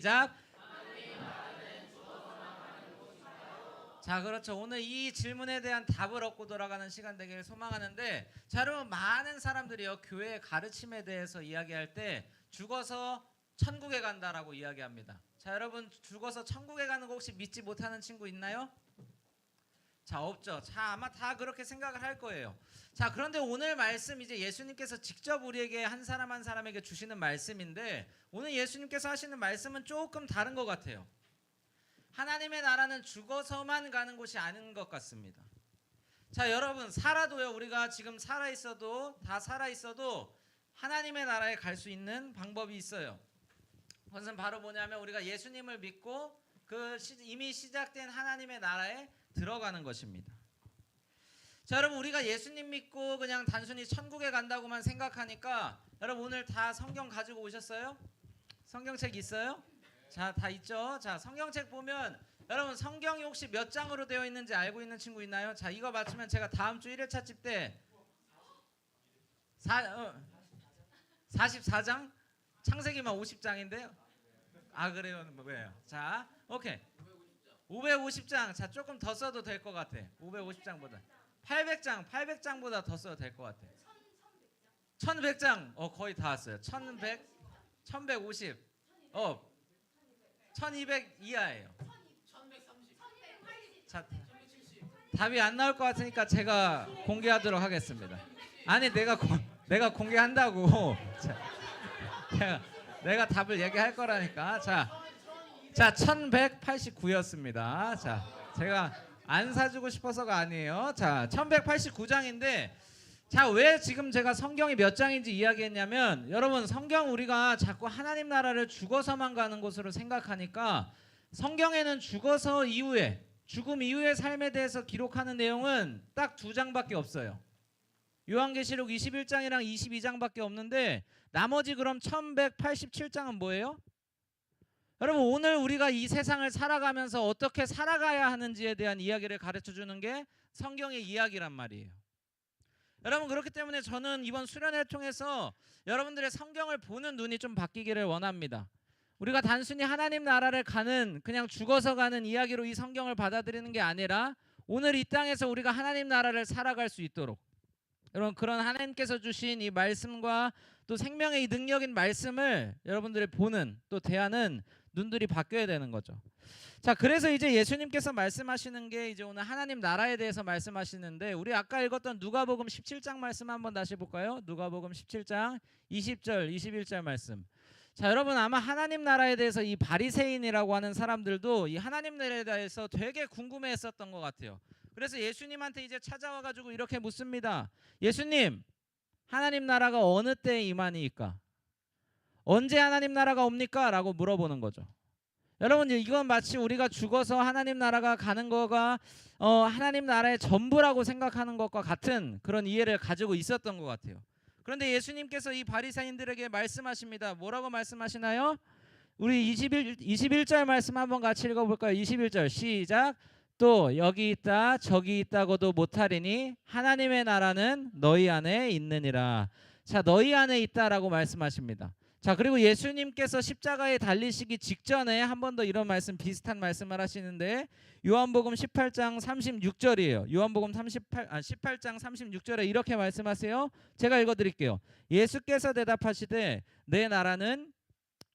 시작. 자, 그렇죠. 오늘 이 질문에 대한 답을 얻고 돌아가는 시간 되기를 소망하는데, 자, 여러분 많은 사람들이요 교회 가르침에 대해서 이야기할 때 죽어서 천국에 간다라고 이야기합니다. 자, 여러분 죽어서 천국에 가는 거 혹시 믿지 못하는 친구 있나요? 자, 없죠. 자, 아마 다 그렇게 생각을 할 거예요. 자, 그런데 오늘 말씀 이제 예수님께서 직접 우리에게 한 사람 한 사람에게 주시는 말씀인데 오늘 예수님께서 하시는 말씀은 조금 다른 것 같아요. 하나님의 나라는 죽어서만 가는 곳이 아닌 것 같습니다. 자, 여러분 살아도요. 우리가 지금 살아 있어도 다 살아 있어도 하나님의 나라에 갈 수 있는 방법이 있어요. 그것은 바로 뭐냐면 우리가 예수님을 믿고 그 시- 이미 시작된 하나님의 나라에 들어가는 것입니다. 자, 여러분 우리가 예수님 믿고 그냥 단순히 천국에 간다고만 생각하니까 여러분 오늘 다 성경 가지고 오셨어요? 성경책 있어요? 자, 다 있죠? 자, 성경책 보면 여러분 성경이 혹시 몇 장으로 되어 있는지 알고 있는 친구 있나요? 자, 이거 맞추면 제가 다음 주 1회차 집때 사, 어, 44장? 창세기만 50장인데요? 아, 그래요? 뭐, 왜요? 자, 오케이. 550장. 자, 조금 더 써도 될 것 같아. 550장보다. 800장, 800장보다 더 써도 될 것 같아. 1100장. 어, 거의 다 왔어요. 1100, 1150. 어, 1200 이하예요. 자, 답이 안 나올 것 같으니까 제가 공개하도록 하겠습니다. 아니, 내가 공, 내가 공개한다고. 자, 내가, 내가 답을 얘기할 거라니까. 자, 자, 1189였습니다. 자, 제가 안 사주고 싶어서가 아니에요. 자, 1189장인데, 자, 왜 지금 제가 성경이 몇 장인지 이야기했냐면, 여러분, 성경 우리가 자꾸 하나님 나라를 죽어서만 가는 곳으로 생각하니까, 성경에는 죽어서 이후에, 죽음 이후의 삶에 대해서 기록하는 내용은 딱 두 장밖에 없어요. 요한계시록 21장이랑 22장밖에 없는데, 나머지 그럼 1187장은 뭐예요? 여러분 오늘 우리가 이 세상을 살아가면서 어떻게 살아가야 하는지에 대한 이야기를 가르쳐 주는 게 성경의 이야기란 말이에요. 여러분 그렇기 때문에 저는 이번 수련회를 통해서 여러분들의 성경을 보는 눈이 좀 바뀌기를 원합니다. 우리가 단순히 하나님 나라를 가는 그냥 죽어서 가는 이야기로 이 성경을 받아들이는 게 아니라 오늘 이 땅에서 우리가 하나님 나라를 살아갈 수 있도록 여러분 그런 하나님께서 주신 이 말씀과 또 생명의 이 능력인 말씀을 여러분들이 보는 또 대하는 눈들이 바뀌어야 되는 거죠. 자, 그래서 이제 예수님께서 말씀하시는 게 이제 오늘 하나님 나라에 대해서 말씀하시는데 우리 아까 읽었던 누가복음 17장 말씀 한번 다시 볼까요? 누가복음 17장 20절, 21절 말씀. 자, 여러분 아마 하나님 나라에 대해서 이 바리새인이라고 하는 사람들도 이 하나님 나라에 대해서 되게 궁금해했었던 것 같아요. 그래서 예수님한테 이제 찾아와 가지고 이렇게 묻습니다. 예수님, 하나님 나라가 어느 때에 임하니까? 언제 하나님 나라가 옵니까? 라고 물어보는 거죠. 여러분 이건 마치 우리가 죽어서 하나님 나라가 가는 거가 어, 하나님 나라의 전부라고 생각하는 것과 같은 그런 이해를 가지고 있었던 것 같아요. 그런데 예수님께서 이 바리새인들에게 말씀하십니다. 뭐라고 말씀하시나요? 우리 21, 21절 말씀 한번 같이 읽어볼까요? 21절 시작. 또 여기 있다 저기 있다고도 못하리니 하나님의 나라는 너희 안에 있느니라. 자 너희 안에 있다라고 말씀하십니다. 자 그리고 예수님께서 십자가에 달리시기 직전에 한 번 더 이런 말씀 비슷한 말씀을 하시는데 요한복음 18장 36절이에요. 요한복음 38 아, 18장 36절에 이렇게 말씀하세요. 제가 읽어 드릴게요. 예수께서 대답하시되 내 나라는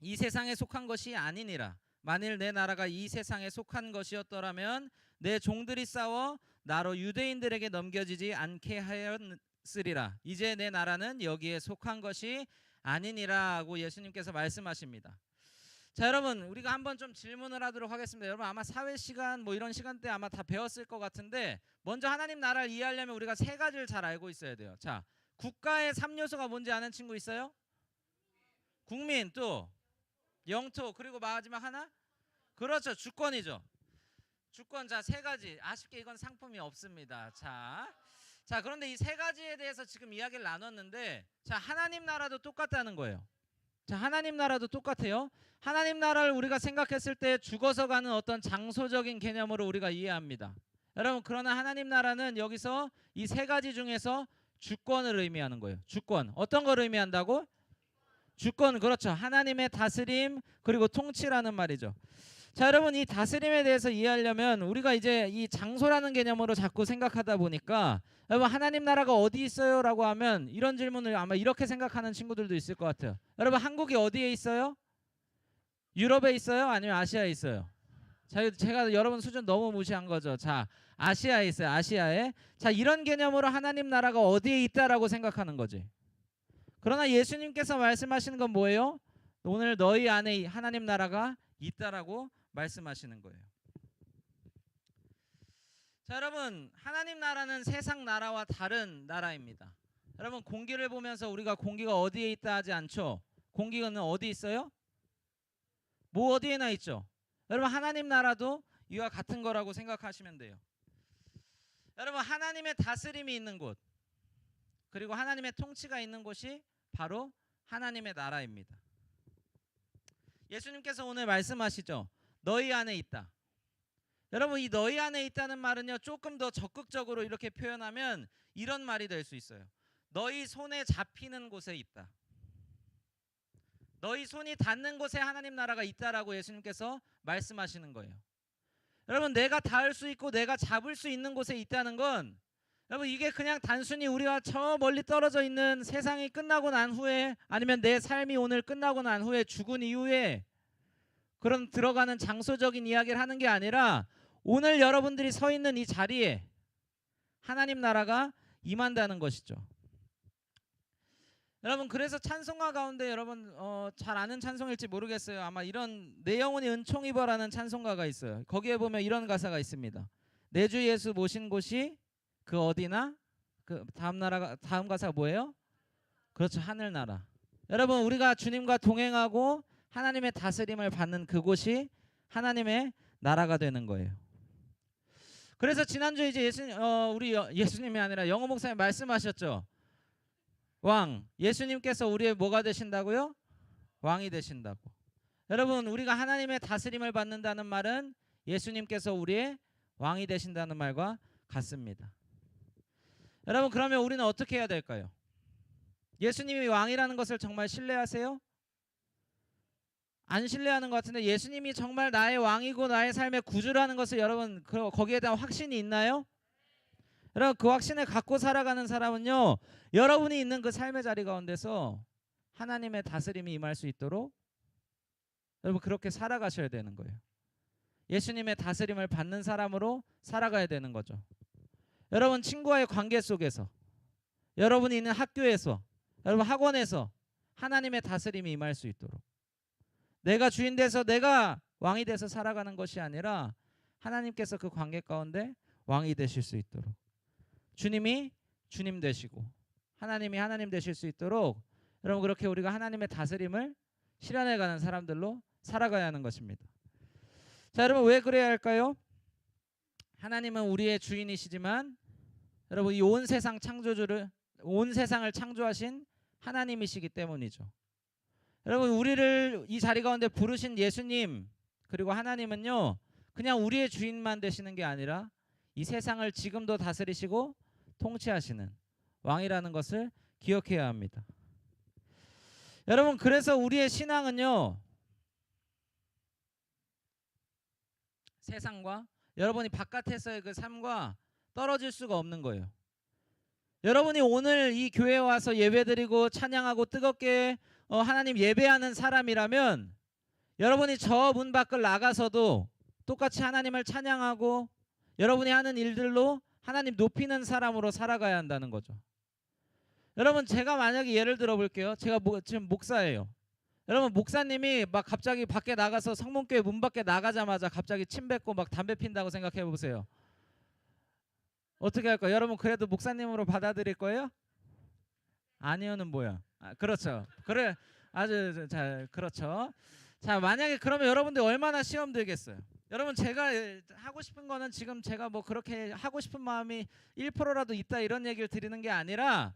이 세상에 속한 것이 아니니라. 만일 내 나라가 이 세상에 속한 것이었더라면 내 종들이 싸워 나로 유대인들에게 넘겨지지 않게 하였으리라. 이제 내 나라는 여기에 속한 것이 아니니라고 예수님께서 말씀하십니다. 자 여러분 우리가 한번 좀 질문을 하도록 하겠습니다. 여러분 아마 사회 시간 뭐 이런 시간 때 아마 다 배웠을 것 같은데 먼저 하나님 나라를 이해하려면 우리가 세 가지를 잘 알고 있어야 돼요. 자 국가의 3요소가 뭔지 아는 친구 있어요? 국민 또 영토 그리고 마지막 하나 그렇죠 주권이죠. 주권 자세 가지 아쉽게 이건 상품이 없습니다. 자. 자, 그런데 이 세 가지에 대해서 지금 이야기를 나눴는데 자, 하나님 나라도 똑같다는 거예요. 자, 하나님 나라도 똑같아요. 하나님 나라를 우리가 생각했을 때 죽어서 가는 어떤 장소적인 개념으로 우리가 이해합니다. 여러분, 그러나 하나님 나라는 여기서 이 세 가지 중에서 주권을 의미하는 거예요. 주권. 어떤 걸 의미한다고? 주권 그렇죠. 하나님의 다스림 그리고 통치라는 말이죠. 자, 여러분 이 다스림에 대해서 이해하려면 우리가 이제 이 장소라는 개념으로 자꾸 생각하다 보니까 여러분 하나님 나라가 어디 있어요 라고 하면 이런 질문을 아마 이렇게 생각하는 친구들도 있을 것 같아요. 여러분 한국이 어디에 있어요? 유럽에 있어요? 아니면 아시아에 있어요? 자, 제가 여러분 수준 너무 무시한 거죠. 자, 아시아에 있어요. 아시아에. 자, 이런 개념으로 하나님 나라가 어디에 있다라고 생각하는 거지. 그러나 예수님께서 말씀하시는 건 뭐예요? 오늘 너희 안에 하나님 나라가 있다라고 말씀하시는 거예요. 자, 여러분, 하나님 나라는 세상 나라와 다른 나라입니다. 여러분, 공기를 보면서 우리가 공기가 어디에 있다 하지 않죠? 공기는 어디 있어요? 뭐 어디에나 있죠. 여러분, 하나님 나라도 이와 같은 거라고 생각하시면 돼요. 여러분, 하나님의 다스림이 있는 곳, 그리고 하나님의 통치가 있는 곳이 바로 하나님의 나라입니다. 예수님께서 오늘 말씀하시죠. 너희 안에 있다. 여러분 이 너희 안에 있다는 말은요 조금 더 적극적으로 이렇게 표현하면 이런 말이 될 수 있어요. 너희 손에 잡히는 곳에 있다. 너희 손이 닿는 곳에 하나님 나라가 있다라고 예수님께서 말씀하시는 거예요. 여러분 내가 닿을 수 있고 내가 잡을 수 있는 곳에 있다는 건 여러분 이게 그냥 단순히 우리가 저 멀리 떨어져 있는 세상이 끝나고 난 후에 아니면 내 삶이 오늘 끝나고 난 후에 죽은 이후에 그런 들어가는 장소적인 이야기를 하는 게 아니라 오늘 여러분들이 서 있는 이 자리에 하나님 나라가 임한다는 것이죠. 여러분 그래서 찬송가 가운데 여러분 어, 잘 아는 찬송일지 모르겠어요. 아마 이런 내 영혼이 은총 입어라는 찬송가가 있어요. 거기에 보면 이런 가사가 있습니다. 내 주 예수 모신 곳이 그 어디나 그 다음 나라가 다음 가사가 뭐예요? 그렇죠 하늘 나라. 여러분 우리가 주님과 동행하고 하나님의 다스림을 받는 그곳이 하나님의 나라가 되는 거예요. 그래서 지난주 이제 예수 어, 우리 여- 예수님이 아니라 영호 목사님 말씀하셨죠. 왕 예수님께서 우리의 뭐가 되신다고요? 왕이 되신다고. 여러분 우리가 하나님의 다스림을 받는다는 말은 예수님께서 우리의 왕이 되신다는 말과 같습니다. 여러분 그러면 우리는 어떻게 해야 될까요? 예수님이 왕이라는 것을 정말 신뢰하세요? 안 신뢰하는 것 같은데 예수님이 정말 나의 왕이고 나의 삶의 구주라는 것을 여러분 그- 거기에 대한 확신이 있나요? 여러분 그 확신을 갖고 살아가는 사람은요 여러분이 있는 그 삶의 자리 가운데서 하나님의 다스림이 임할 수 있도록 여러분 그렇게 살아가셔야 되는 거예요. 예수님의 다스림을 받는 사람으로 살아가야 되는 거죠. 여러분 친구와의 관계 속에서 여러분이 있는 학교에서 여러분 학원에서 하나님의 다스림이 임할 수 있도록 내가 주인 돼서 내가 왕이 돼서 살아가는 것이 아니라 하나님께서 그 관계 가운데 왕이 되실 수 있도록 주님이 주님 되시고 하나님이 하나님 되실 수 있도록 여러분 그렇게 우리가 하나님의 다스림을 실현해 가는 사람들로 살아가야 하는 것입니다. 자, 여러분 왜 그래야 할까요? 하나님은 우리의 주인이시지만 여러분 이 온 세상 창조주를 온 세상을 창조하신 하나님이시기 때문이죠. 여러분 우리를 이 자리 가운데 부르신 예수님 그리고 하나님은요 그냥 우리의 주인만 되시는 게 아니라 이 세상을 지금도 다스리시고 통치하시는 왕이라는 것을 기억해야 합니다. 여러분 그래서 우리의 신앙은요 세상과 여러분이 바깥에서의 그 삶과 떨어질 수가 없는 거예요. 여러분이 오늘 이 교회에 와서 예배드리고 찬양하고 뜨겁게 어, 하나님 예배하는 사람이라면 여러분이 저 문 밖을 나가서도 똑같이 하나님을 찬양하고 여러분이 하는 일들로 하나님 높이는 사람으로 살아가야 한다는 거죠. 여러분 제가 만약에 예를 들어 볼게요. 제가 뭐, 지금 목사예요. 여러분 목사님이 막 갑자기 밖에 나가서 성문교회 문 밖에 나가자마자 갑자기 침 뱉고 막 담배 핀다고 생각해 보세요. 어떻게 할까요? 여러분 그래도 목사님으로 받아들일 거예요? 아니요는 뭐야? 아, 그렇죠. 그래 아주 잘 그렇죠. 자 만약에 그러면 여러분들 얼마나 시험 들겠어요? 여러분 제가 하고 싶은 거는 지금 제가 뭐 그렇게 하고 싶은 마음이 1%라도 있다 이런 얘기를 드리는 게 아니라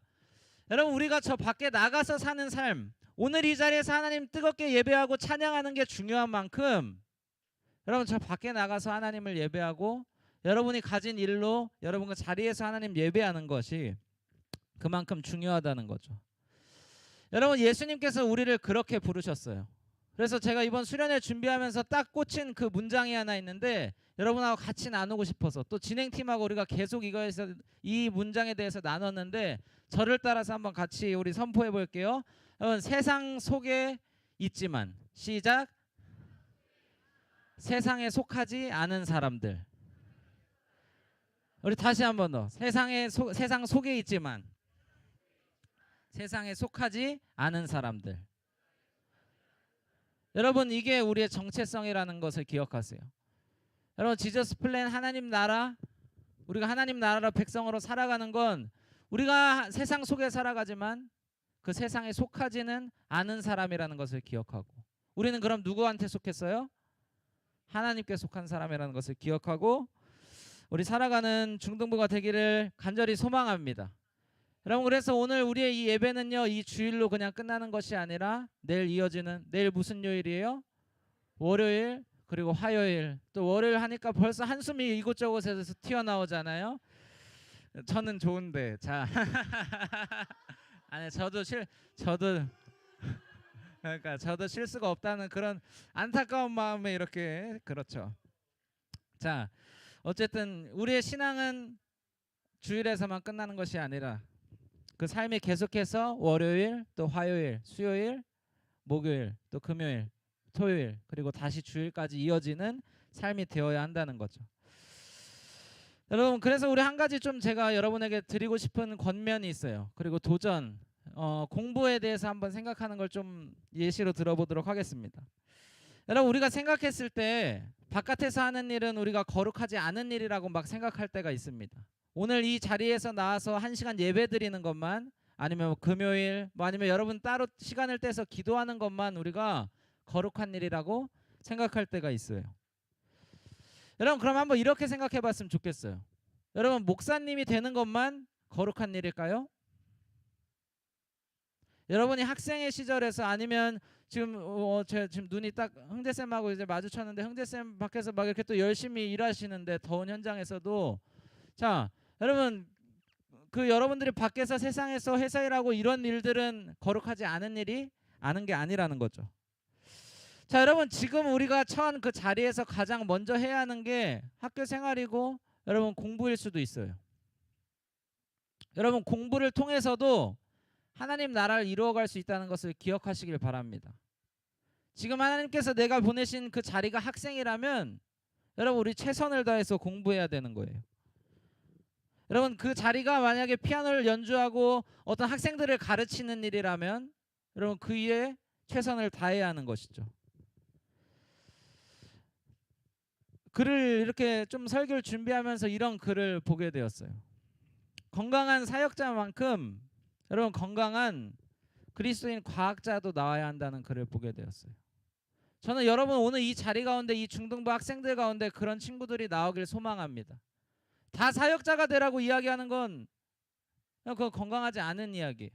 여러분 우리가 저 밖에 나가서 사는 삶 오늘 이 자리에서 하나님 뜨겁게 예배하고 찬양하는 게 중요한 만큼 여러분 저 밖에 나가서 하나님을 예배하고 여러분이 가진 일로 여러분 그 자리에서 하나님 예배하는 것이 그만큼 중요하다는 거죠. 여러분 예수님께서 우리를 그렇게 부르셨어요. 그래서 제가 이번 수련회 준비하면서 딱 꽂힌 그 문장이 하나 있는데 여러분하고 같이 나누고 싶어서 또 진행팀하고 우리가 계속 이거에서 이 문장에 대해서 나눴는데 저를 따라서 한번 같이 우리 선포해 볼게요. 여러분 세상 속에 있지만 시작 세상에 속하지 않은 사람들 우리 다시 한번 더 세상에 소, 세상 속에 있지만 세상에 속하지 않은 사람들 여러분 이게 우리의 정체성이라는 것을 기억하세요. 여러분 지저스 플랜 하나님 나라 우리가 하나님 나라 백성으로 살아가는 건 우리가 세상 속에 살아가지만 그 세상에 속하지는 않은 사람이라는 것을 기억하고 우리는 그럼 누구한테 속했어요? 하나님께 속한 사람이라는 것을 기억하고 우리 살아가는 중등부가 되기를 간절히 소망합니다. 여러분 그래서 오늘 우리의 이 예배는요 이 주일로 그냥 끝나는 것이 아니라 내일 이어지는 내일 무슨 요일이에요? 월요일 그리고 화요일 또 월요일 하니까 벌써 한숨이 이곳저곳에서 튀어나오잖아요. 저는 좋은데 자 아니 저도 실 저도 그러니까 저도 실수가 없다는 그런 안타까운 마음에 이렇게 그렇죠. 자 어쨌든 우리의 신앙은 주일에서만 끝나는 것이 아니라 그 삶이 계속해서 월요일 또 화요일 수요일 목요일 또 금요일 토요일 그리고 다시 주일까지 이어지는 삶이 되어야 한다는 거죠. 여러분 그래서 우리 한 가지 좀 제가 여러분에게 드리고 싶은 권면이 있어요. 그리고 도전 어, 공부에 대해서 한번 생각하는 걸 좀 예시로 들어보도록 하겠습니다. 여러분 우리가 생각했을 때 바깥에서 하는 일은 우리가 거룩하지 않은 일이라고 막 생각할 때가 있습니다. 오늘 이 자리에서 나와서 한 시간 예배 드리는 것만 아니면 뭐 금요일 뭐 아니면 여러분 따로 시간을 떼서 기도하는 것만 우리가 거룩한 일이라고 생각할 때가 있어요. 여러분 그럼 한번 이렇게 생각해 봤으면 좋겠어요. 여러분 목사님이 되는 것만 거룩한 일일까요? 여러분이 학생의 시절에서 아니면 지금 어, 제 지금 눈이 딱 흥재 쌤하고 이제 마주쳤는데 흥재 쌤 밖에서 막 이렇게 또 열심히 일하시는데 더운 현장에서도 자 여러분 그 여러분들이 밖에서 세상에서 회사 일하고 이런 일들은 거룩하지 않은 일이 아는 게 아니라는 거죠. 자 여러분 지금 우리가 처한 그 자리에서 가장 먼저 해야 하는 게 학교 생활이고 여러분 공부일 수도 있어요. 여러분 공부를 통해서도 하나님 나라를 이루어갈 수 있다는 것을 기억하시길 바랍니다. 지금 하나님께서 내가 보내신 그 자리가 학생이라면 여러분 우리 최선을 다해서 공부해야 되는 거예요. 여러분 그 자리가 만약에 피아노를 연주하고 어떤 학생들을 가르치는 일이라면 여러분 그 일에 최선을 다해야 하는 것이죠. 글을 이렇게 좀 설교를 준비하면서 이런 글을 보게 되었어요. 건강한 사역자만큼 여러분 건강한 그리스도인 과학자도 나와야 한다는 글을 보게 되었어요. 저는 여러분 오늘 이 자리 가운데 이 중등부 학생들 가운데 그런 친구들이 나오길 소망합니다. 다 사역자가 되라고 이야기하는 건 그건 건강하지 않은 이야기예요.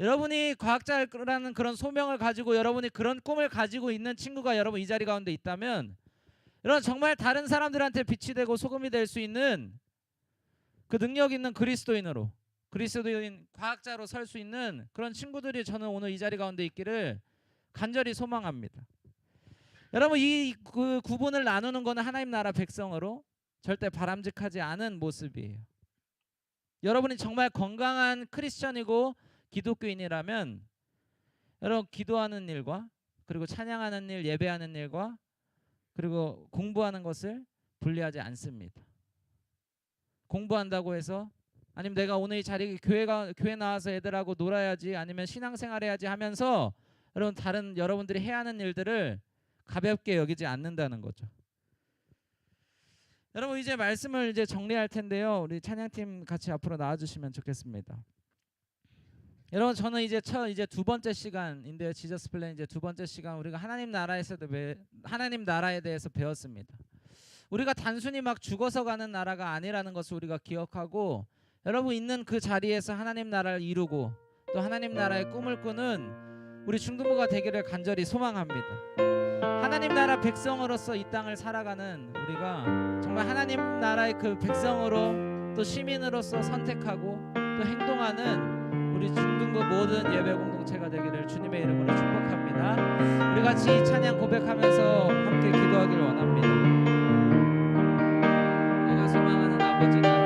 여러분이 과학자라는 그런 소명을 가지고 여러분이 그런 꿈을 가지고 있는 친구가 여러분 이 자리 가운데 있다면 여러분 정말 다른 사람들한테 빛이 되고 소금이 될 수 있는 그 능력 있는 그리스도인으로 그리스도인 과학자로 설 수 있는 그런 친구들이 저는 오늘 이 자리 가운데 있기를 간절히 소망합니다. 여러분 이 그 구분을 나누는 것은 하나님 나라 백성으로 절대 바람직하지 않은 모습이에요. 여러분이 정말 건강한 크리스천이고 기독교인이라면 여러분 기도하는 일과 그리고 찬양하는 일, 예배하는 일과 그리고 공부하는 것을 분리하지 않습니다. 공부한다고 해서 아니면 내가 오늘 이 자리 교회가 교회 나와서 애들하고 놀아야지 아니면 신앙생활 해야지 하면서 여러분 다른 여러분들이 해야 하는 일들을 가볍게 여기지 않는다는 거죠. 여러분 이제 말씀을 이제 정리할 텐데요. 우리 찬양팀 같이 앞으로 나와 주시면 좋겠습니다. 여러분 저는 이제 첫 이제 두 번째 시간인데 지저스 플랜 이제 두 번째 시간 우리가 하나님 나라에서도 배, 하나님 나라에 대해서 배웠습니다. 우리가 단순히 막 죽어서 가는 나라가 아니라는 것을 우리가 기억하고 여러분 있는 그 자리에서 하나님 나라를 이루고 또 하나님 나라의 꿈을 꾸는 우리 중등부가 되기를 간절히 소망합니다. 하나님 나라 백성으로서 이 땅을 살아가는 우리가 정말 하나님 나라의 그 백성으로 또 시민으로서 선택하고 또 행동하는 우리 중등부 모든 예배 공동체가 되기를 주님의 이름으로 축복합니다. 우리 같이 이 찬양 고백하면서 함께 기도하기를 원합니다. 내가 소망하는 아버지 나라